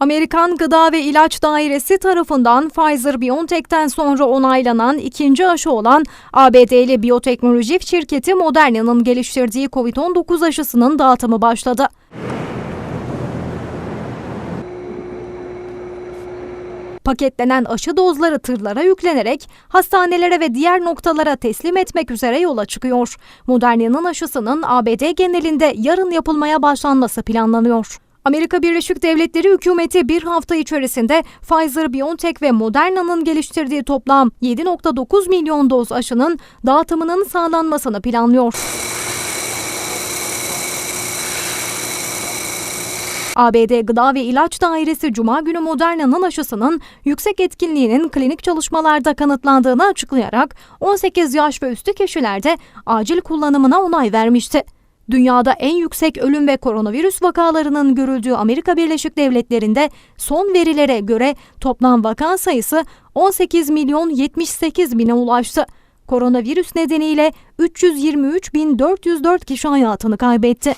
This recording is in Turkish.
Amerikan Gıda ve İlaç Dairesi tarafından Pfizer-BioNTech'ten sonra onaylanan ikinci aşı olan ABD'li biyoteknoloji şirketi Moderna'nın geliştirdiği COVID-19 aşısının dağıtımı başladı. Paketlenen aşı dozları tırlara yüklenerek hastanelere ve diğer noktalara teslim etmek üzere yola çıkıyor. Moderna'nın aşısının ABD genelinde yarın yapılmaya başlanması planlanıyor. Amerika Birleşik Devletleri hükümeti bir hafta içerisinde Pfizer, BioNTech ve Moderna'nın geliştirdiği toplam 7.9 milyon doz aşının dağıtımının sağlanmasını planlıyor. ABD Gıda ve İlaç Dairesi Cuma günü Moderna'nın aşısının yüksek etkinliğinin klinik çalışmalarda kanıtlandığını açıklayarak 18 yaş ve üstü kişilerde acil kullanımına onay vermişti. Dünyada en yüksek ölüm ve koronavirüs vakalarının görüldüğü Amerika Birleşik Devletleri'nde son verilere göre toplam vaka sayısı 18 milyon 78 bine ulaştı. Koronavirüs nedeniyle 323.404 kişi hayatını kaybetti.